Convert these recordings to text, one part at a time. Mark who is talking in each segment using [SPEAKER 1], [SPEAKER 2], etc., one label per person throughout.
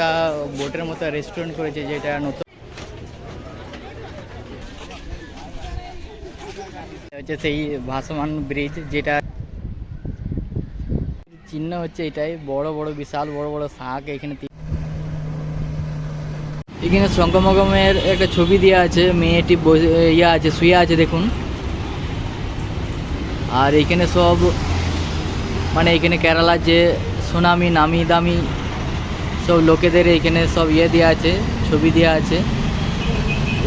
[SPEAKER 1] একটা বোটের মতো রেস্টুরেন্ট করেছে যেটা নতুন। হচ্ছে সেই ভাসমান ব্রিজ যেটা চিহ্ন হচ্ছে এটাই। বড় বড়, বিশাল, বড় বড় শাঁখ এখানে এখানে শঙ্কমগমের একটা ছবি দেওয়া আছে। মেয়েটি ইয়ে আছে, শুয়ে আছে দেখুন। আর এখানে সব মানে এখানে কেরালার যে সুনামি, নামি দামি সব লোকেদের এখানে সব ইয়ে দেওয়া আছে, ছবি দেওয়া আছে।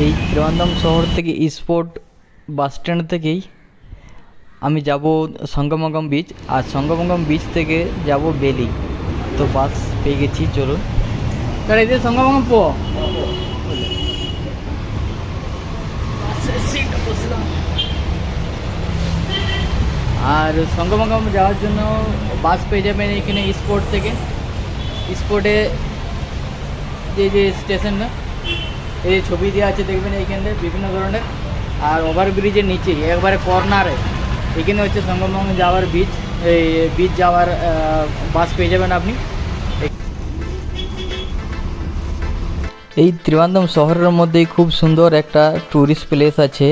[SPEAKER 1] এই ত্রিবান্ধম শহর থেকে স্পোর্ট বাস স্ট্যান্ড থেকেই আমি যাব সঙ্গমগম বিচ আর সঙ্গমঙ্গম বিচ থেকে যাব বেলি। তো বাস পেয়ে গেছি, চলুন। যে সঙ্গমগম, পো। আর সঙ্গমগম যাওয়ার জন্য বাস পেয়ে যাবেন এখানে স্পোর্ট থেকে। স্পোর্টে যে যে স্টেশনটা এই ছবি দেওয়া আছে দেখবেন এইখানে বিভিন্ন ধরনের। আর ওভারব্রিজের নিচেই একবারে কর্নারে, এখানে হচ্ছে সঙ্গমগম যাওয়ার বিচ এই বিচ যাওয়ার বাস পেয়ে যাবেন আপনি। এই ত্রিবান্ধম শহরের মধ্যেই খুব সুন্দর একটা ট্যুরিস্ট প্লেস আছে,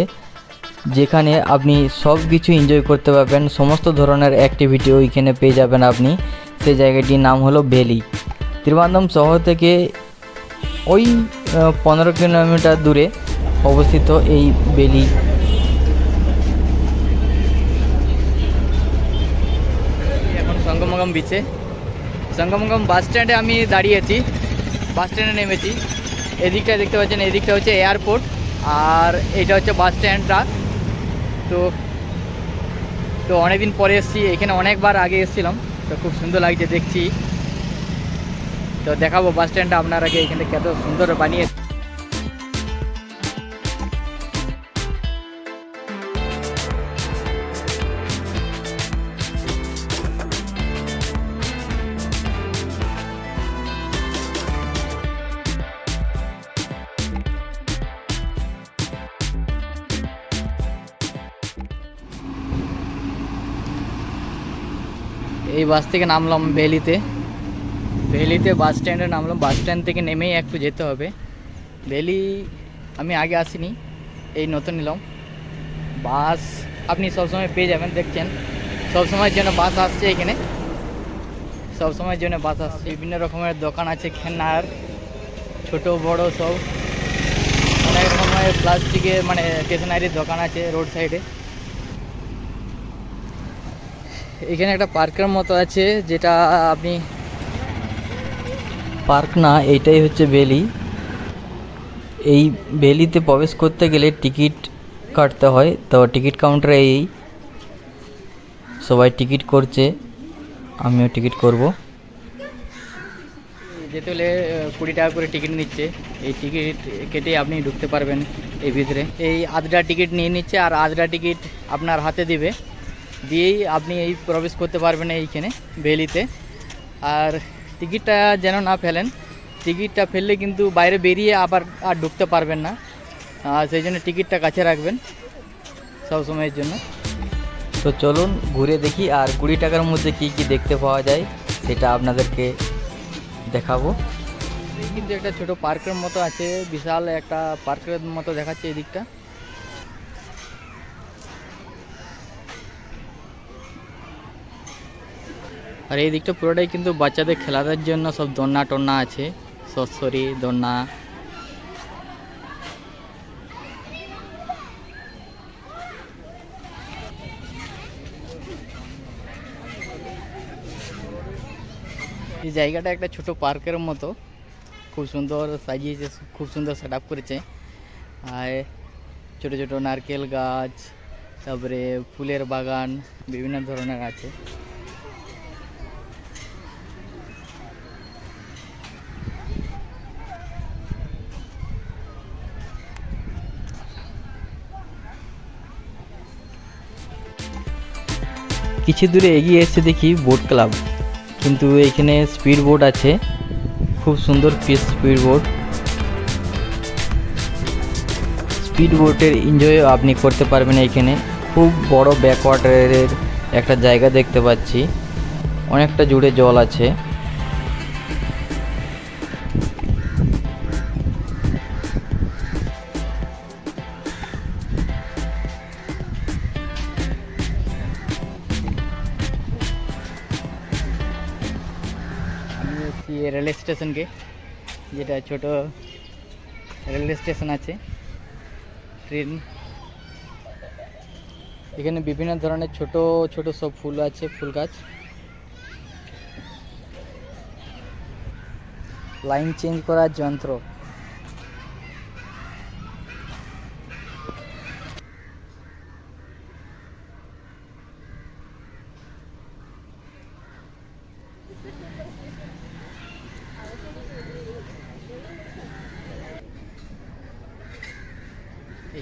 [SPEAKER 1] যেখানে আপনি সব কিছু এনজয় করতে পারবেন, সমস্ত ধরনের অ্যাক্টিভিটি ওইখানে পেয়ে যাবেন আপনি। সেই জায়গাটির নাম হলো বেলি ত্রিবান্ধম শহর থেকে ওই পনেরো কিলোমিটার দূরে অবস্থিত এই বেলি এখন সঙ্গমগম বিচে সঙ্গমগম বাস স্ট্যান্ডে আমি দাঁড়িয়েছি বাস স্ট্যান্ডে নেমেছি। এদিকটা দেখতে পাচ্ছেন, এদিকটা হচ্ছে এয়ারপোর্ট আর এটা হচ্ছে বাস স্ট্যান্ডটা তো তো অনেকদিন পরে এসেছি, এখানে অনেকবার আগে এসেছিলাম। তো খুব সুন্দর লাগছে দেখছি। তো দেখাবো বাস স্ট্যান্ডটা আগে এখানে কত সুন্দর বানিয়ে বাস থেকে নামলাম বেলিতে। বেলিতে বাস স্ট্যান্ডে নামলাম। বাস স্ট্যান্ড থেকে নেমেই একটু যেতে হবে। বেলি, আমি আগে আসিনি। এই নতুন নিলাম। বাস আপনি সবসময় পেয়ে যাবেন, দেখছেন। সবসময়ের জন্য বাস আসছে এখানে। সবসময়ের জন্য বাস আসছে। বিভিন্ন রকমের দোকান আছে, খেলনার, ছোট, বড় সব। অনেক রকমের প্লাস্টিকের মানে স্টেশনারির দোকান আছে রোড সাইডে। এখানে একটা পার্কের মতো আছে যেটা আপনি পার্ক না এইটাই হচ্ছে বেলি এই বেলিতে প্রবেশ করতে গেলে টিকিট কাটতে হয় তো টিকিট কাউন্টারে এই সবাই টিকিট করছে আমিও টিকিট করব। যেতে হলে কুড়ি টাকা করে টিকিট নিচ্ছে। এই টিকিট কেটে আপনি ঢুকতে পারবেন এই ভিতরে। এই আধটা টিকিট নিয়ে নিচ্ছে আর আধটা টিকিট আপনার হাতে দিবে। দিয়েই আপনি এই প্রবেশ করতে পারবেন এইখানে বেলিতে আর টিকিটটা যেন না ফেলেন টিকিটটা ফেললে কিন্তু বাইরে বেরিয়ে আবার আর ঢুকতে পারবেন না। আর সেই জন্য টিকিটটা কাছে রাখবেন সব সময়ের জন্য। তো চলুন ঘুরে দেখি আর কুড়ি টাকার মধ্যে কি কি দেখতে পাওয়া যায় সেটা আপনাদেরকে দেখাবো। কিন্তু একটা ছোট পার্কের মতো আছে বিশাল একটা পার্কের মতো দেখাচ্ছে এই আর এই দিকটা পুরোটাই কিন্তু বাচ্চাদের খেলাদের জন্য সব দোলনা টন্না আছে। সরসরি দোলনা। এই জায়গাটা একটা ছোট পার্কের মতো। খুব সুন্দর সাজিয়েছে, খুব সুন্দর সেট করেছে। আর ছোট ছোট নারকেল গাছ, তারপরে ফুলের বাগান, বিভিন্ন ধরনের আছে। কিছু দূরে এগিয়ে এসে দেখি বোট ক্লাব কিন্তু এখানে স্পিড বোট আছে। খুব সুন্দর পিস স্পিড বোট স্পিড বোটের এনজয় আপনি করতে পারবেন এখানে। খুব বড় ব্যাকওয়াটারের একটা জায়গা দেখতে পাচ্ছি। অনেকটা জুড়ে জল আছে। রেল স্টেশনকে যেটা ছোট রেলওয়ে স্টেশন আছে ট্রেন এখানে বিভিন্ন ধরনের ছোট ছোট সব ফুল আছে, ফুল গাছ। লাইন চেঞ্জ করার যন্ত্র।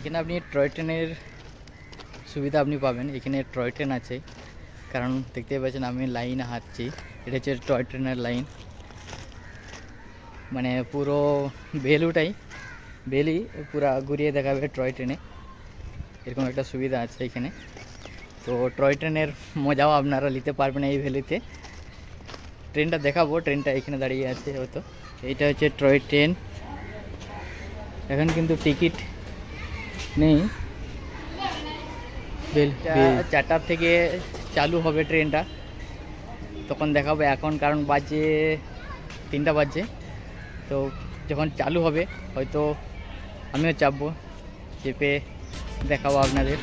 [SPEAKER 1] এখানে আপনি টয় ট্রেনের সুবিধা আপনি পাবেন। এখানে টয় ট্রেন আছে। কারণ দেখতে পাচ্ছেন আমি লাইনে হাঁটছি। এটা হচ্ছে টয় ট্রেনের লাইন মানে পুরো বেলুটাই বেলি পুরা ঘুরিয়ে দেখাবে টয় ট্রেনে এরকম একটা সুবিধা আছে এখানে। তো টয় ট্রেনের মজাও আপনারা নিতে পারবেন এই ভ্যালিতে ট্রেনটা দেখাবো। ট্রেনটা এখানে দাঁড়িয়ে আছে হয়তো। এইটা হচ্ছে টয় ট্রেন এখন কিন্তু টিকিট নেই। চারটার থেকে চালু হবে ট্রেনটা। তখন দেখাবো এখন কারণ বাজে তিনটা বাজে। তো যখন চালু হবে হয়তো আমিও চাপবো। চেপে দেখাবো আপনাদের।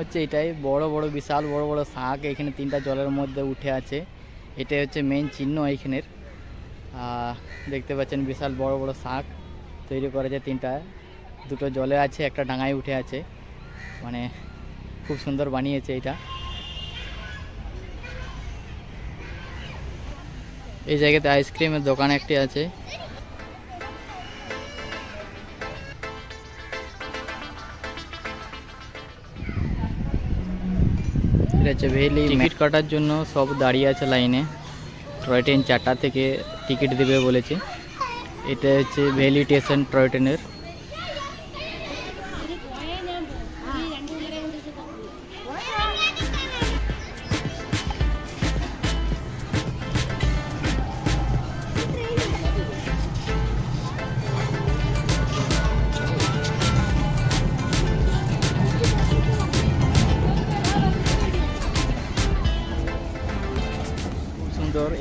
[SPEAKER 1] হচ্ছে এটাই। বড় বড় বিশাল, বড় বড় শাঁখ এখানে তিনটা জলের মধ্যে উঠে আছে। এটাই হচ্ছে মেন চিহ্ন এইখানের দেখতে পাচ্ছেন বিশাল বড় বড় শাঁখ তৈরি করেছে তিনটা। দুটো জলে আছে, একটা ডাঙায় উঠে আছে। মানে খুব সুন্দর বানিয়েছে এটা। এই জায়গাতে আইসক্রিমের দোকান একটি আছে। হচ্ছে ভেলি টিকিট কাটার জন্য সব দাঁড়িয়ে আছে লাইনে। টয় ট্রেন চারটা থেকে টিকিট দেবে বলেছে। এটা হচ্ছে ভেলি স্টেশন টয় ট্রেনের।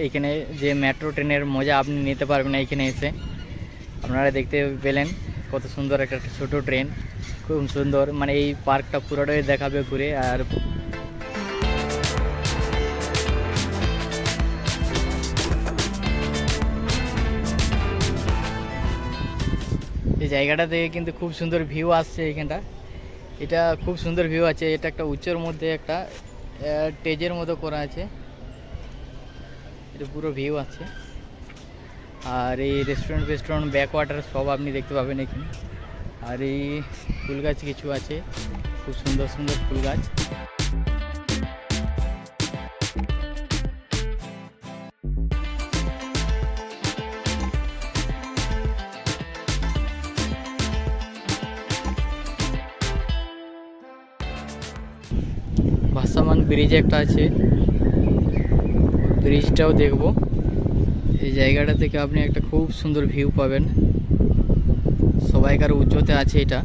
[SPEAKER 1] এখানে যে মেট্রো ট্রেনের মজা আপনি নিতে পারবেন এখানে এসে। আপনারা দেখতে পেলেন কত সুন্দর একটা ছোট ট্রেন খুব সুন্দর। মানে এই পার্কটা পুরোটাই দেখাবে ঘুরে আর এই জায়গাটা থেকে কিন্তু খুব সুন্দর ভিউ আসছে এখানটা। এটা খুব সুন্দর ভিউ আছে। এটা একটা উচ্চর মধ্যে একটা টেজের মতো করা আছে। এটা পুরো ভিউ আছে। আর এই রেস্টুরেন্ট ফেস্টুরেন্ট ব্যাক ওয়াটার সব আপনি দেখতে পাবেন এখানে। আর এই ফুল গাছ কিছু আছে, খুব সুন্দর সুন্দর ফুল গাছ। ব্রিজ একটা আছে। ব্রিজটাও দেখব। এই জায়গাটা থেকে আপনি একটা খুব সুন্দর ভিউ পাবেন। সবাইকার উচ্চতে আছে এটা।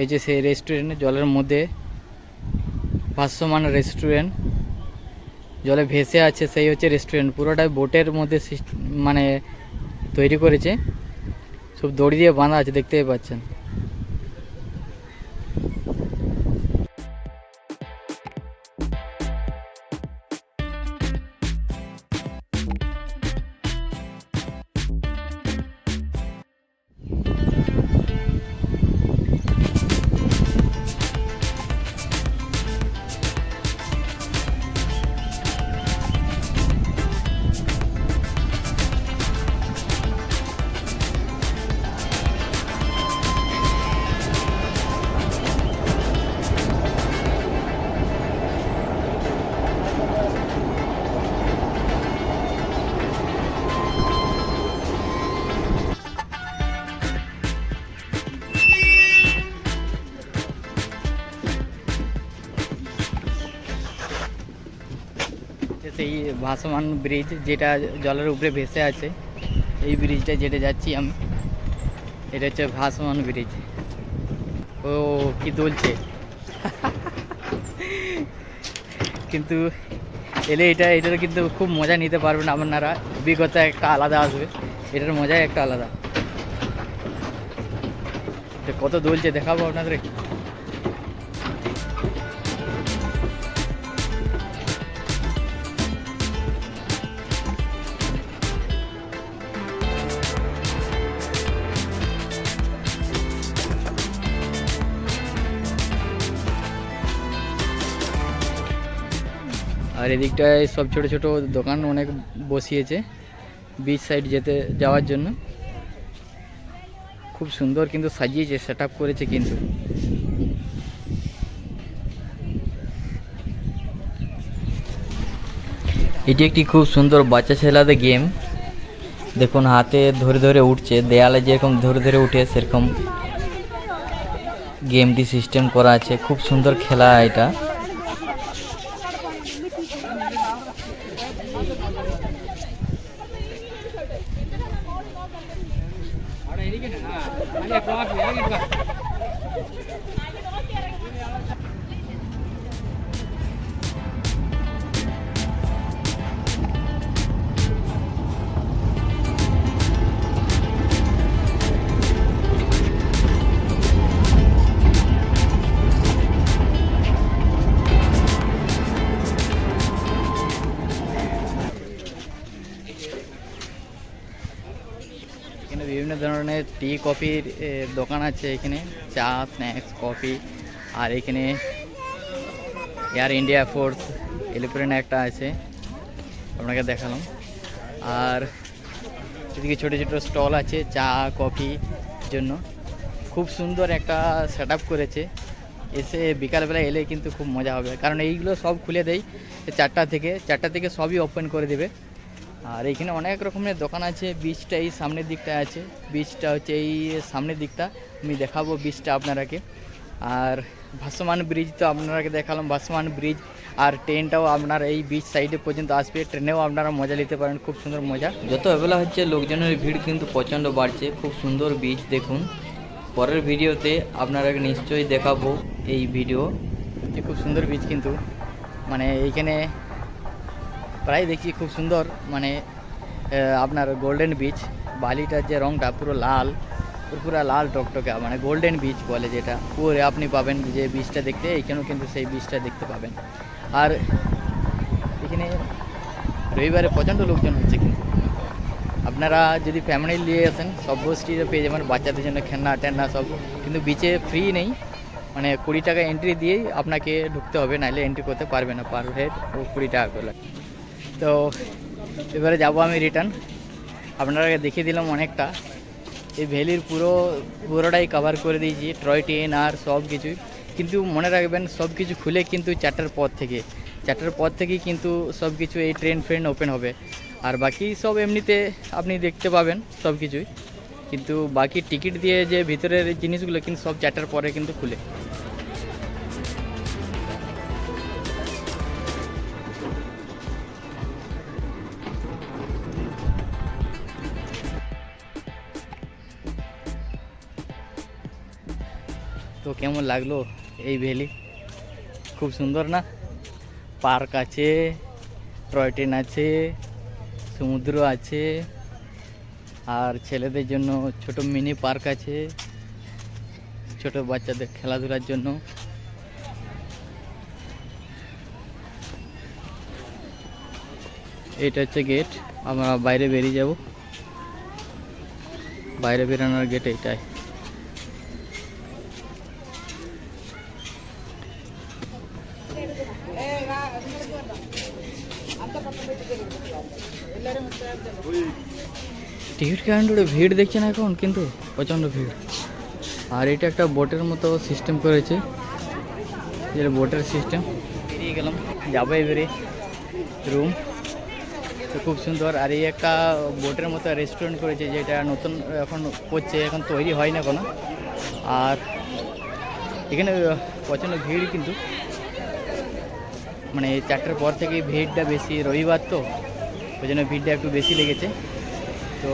[SPEAKER 1] এই যে সেই রেস্টুরেন্ট জলের মধ্যে ভাসমান রেস্টুরেন্ট জলে ভেসে আছে সেই হচ্ছে রেস্টুরেন্ট পুরোটাই বোটের মধ্যে মানে তৈরি করেছে। সব দড়ি দিয়ে বাঁধা আছে, দেখতেই পাচ্ছেন। ভাসমান ব্রিজ যেটা জলের উপরে ভেসে আছে, এই ব্রিজটা যেটা যাচ্ছি আমি, এটা হচ্ছে ভাসমান ব্রিজ ও, কি দুলছে। কিন্তু এলে এটা, এটার কিন্তু খুব মজা নিতে পারবেন আপনারা। অভিজ্ঞতা একটা আলাদা আসবে, এটার মজাই একটা আলাদা। কত দুলছে দেখাবো আপনাদের? আর এদিকটায় সব ছোট ছোট দোকান অনেক বসিয়েছে বিচ সাইড যেতে, যাওয়ার জন্য। খুব সুন্দর কিন্তু সাজিয়েছে সেট করেছে কিন্তু। এটি একটি খুব সুন্দর বাচ্চা ছেলেদের গেম দেখুন, হাতে ধরে ধরে উঠছে, দেয়ালে যেরকম ধরে ধরে উঠে, সেরকম গেমটি সিস্টেম করা আছে। খুব সুন্দর খেলা এটা। ধরনের টি কফির দোকান আছে এখানে। চা স্ন্যাক্স কফি আর এখানে এয়ার ইন্ডিয়া ফোর্স এলিপ্রেন একটা আছে। আপনাকে দেখালাম। আর এদিকে ছোটো ছোটো স্টল আছে, চা কফি জন্য। খুব সুন্দর একটা সেট করেছে। এসে বিকালবেলা এলে কিন্তু খুব মজা হবে। কারণ এইগুলো সব খুলে দেয় চারটা থেকে। চারটা থেকে সবই ওপেন করে দেবে। আর এখানে অনেক রকমের দোকান আছে বীজটা এই সামনের দিকটা আছে। বীজটা হচ্ছে এই সামনের দিকটা। আমি দেখাবো বীজটা আপনারাকে। আর ভাসমান ব্রিজ তো আপনারাকে দেখালাম ভাসমান ব্রিজ আর ট্রেনটাও আপনার এই বিচ সাইডে পর্যন্ত আসবে। ট্রেনেও আপনারা মজা নিতে পারেন খুব সুন্দর মজা। যত বেলা হচ্ছে লোকজনের ভিড় কিন্তু প্রচণ্ড বাড়ছে। খুব সুন্দর বীজ দেখুন। পরের ভিডিওতে আপনারাকে নিশ্চয়ই দেখাবো এই ভিডিও খুব সুন্দর বীজ কিন্তু। মানে এইখানে প্রায় দেখছি খুব সুন্দর মানে আপনার গোল্ডেন বিচ বালিটার যে রংটা পুরো লাল পুরো লাল টকটকে মানে গোল্ডেন বিচ বলে যেটা। পুরো আপনি পাবেন যে বীজটা দেখতে, এখানেও কিন্তু সেই বীজটা দেখতে পাবেন। আর এখানে রবিবারে প্রচণ্ড লোকজন হচ্ছে কিন্তু। আপনারা যদি ফ্যামিলি নিয়ে আসেন, সব গোষ্ঠীরও পেয়ে যাবেন, বাচ্চাদের জন্য খেলনা, টেলনা সব। কিন্তু বিচে ফ্রি নেই। মানে কুড়ি টাকা এন্ট্রি দিয়েই আপনাকে ঢুকতে হবে, নাহলে এন্ট্রি করতে পারবে না পার হেড ও কুড়ি টাকা করে তো এবারে যাব আমি রিটার্ন আপনারা দেখিয়ে দিলাম অনেকটা। এই ভ্যালির পুরো, পুরোটাই কভার করে দিয়েছি টয় ট্রেন আর সব কিছুই কিন্তু মনে রাখবেন সব কিছু খুলে কিন্তু চারটার পর থেকে। চারটার পর থেকেই কিন্তু সব কিছু এই ট্রেন ফ্রেন ওপেন হবে। আর বাকি সব এমনিতে আপনি দেখতে পাবেন সব কিছুই কিন্তু বাকি টিকিট দিয়ে যে ভিতরের জিনিসগুলো কিন্তু সব চারটার পরে কিন্তু খুলে। কেমন লাগল এই ভ্যালি। খুব সুন্দর না? পার্ক আছে, টয় ট্রেন আছে, সমুদ্র আছে, আর ছেলেদের জন্য ছোট মিনি পার্ক আছে, ছোট বাচ্চাদের খেলাধুলার জন্য। এটা হচ্ছে গেট আমরা বাইরে বেরিয়ে যাব। বাইরে বেরানোর গেট এইটাই টিকিট কাউন্টারে ভিড় দেখছি না এখন, কিন্তু প্রচণ্ড ভিড়। আর এটা একটা বোটের মতো সিস্টেম করেছে। যেটা বোটের সিস্টেম বেরিয়ে গেলাম। যাব এবারে রুম তো খুব সুন্দর। আর এই একটা বোটের মতো রেস্টুরেন্ট করেছে, যেটা নতুন এখন করছে এখন তৈরি হয় না কোনো। আর এখানে প্রচণ্ড ভিড় কিন্তু। মানে চারটের পর থেকে ভিড়টা বেশি। রবিবার তো, ওই জন্য ভিড়টা একটু বেশি লেগেছে। তো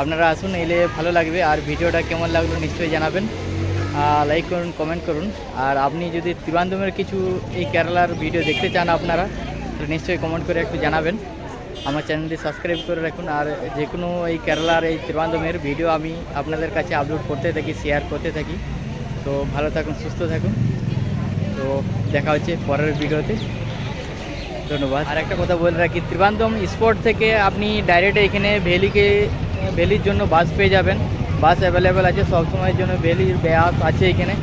[SPEAKER 1] আপনারা আসুন, এলে ভালো লাগবে। আর ভিডিওটা কেমন লাগল নিশ্চয়ই জানাবেন। লাইক করুন কমেন্ট করুন। আর আপনি যদি ত্রিবান্ধমের কিছু এই কেরালার ভিডিও দেখতে চান আপনারা তো নিশ্চয়ই কমেন্ট করে একটু জানাবেন। আমার চ্যানেলটি সাবস্ক্রাইব করে রাখুন। আর যে কোনো এই কেরালার এই ত্রিবান্ধমের ভিডিও আমি আপনাদের কাছে আপলোড করতে থাকি শেয়ার করতে থাকি। তো ভালো থাকুন, সুস্থ থাকুন। তো দেখা হচ্ছে পরের ভিডিওতে। ধন্যবাদ। আর একটা কথা বলে রাখি ত্রিবান্ধম স্পট থেকে আপনি ডাইরেক্ট এখানে ভ্যালিকে ভ্যালির জন্য বাস পেয়ে যাবেন। বাস অ্যাভেলেবেল আছে, সবসময়ের জন্য ভ্যালির ব্যাস আছে এখানে।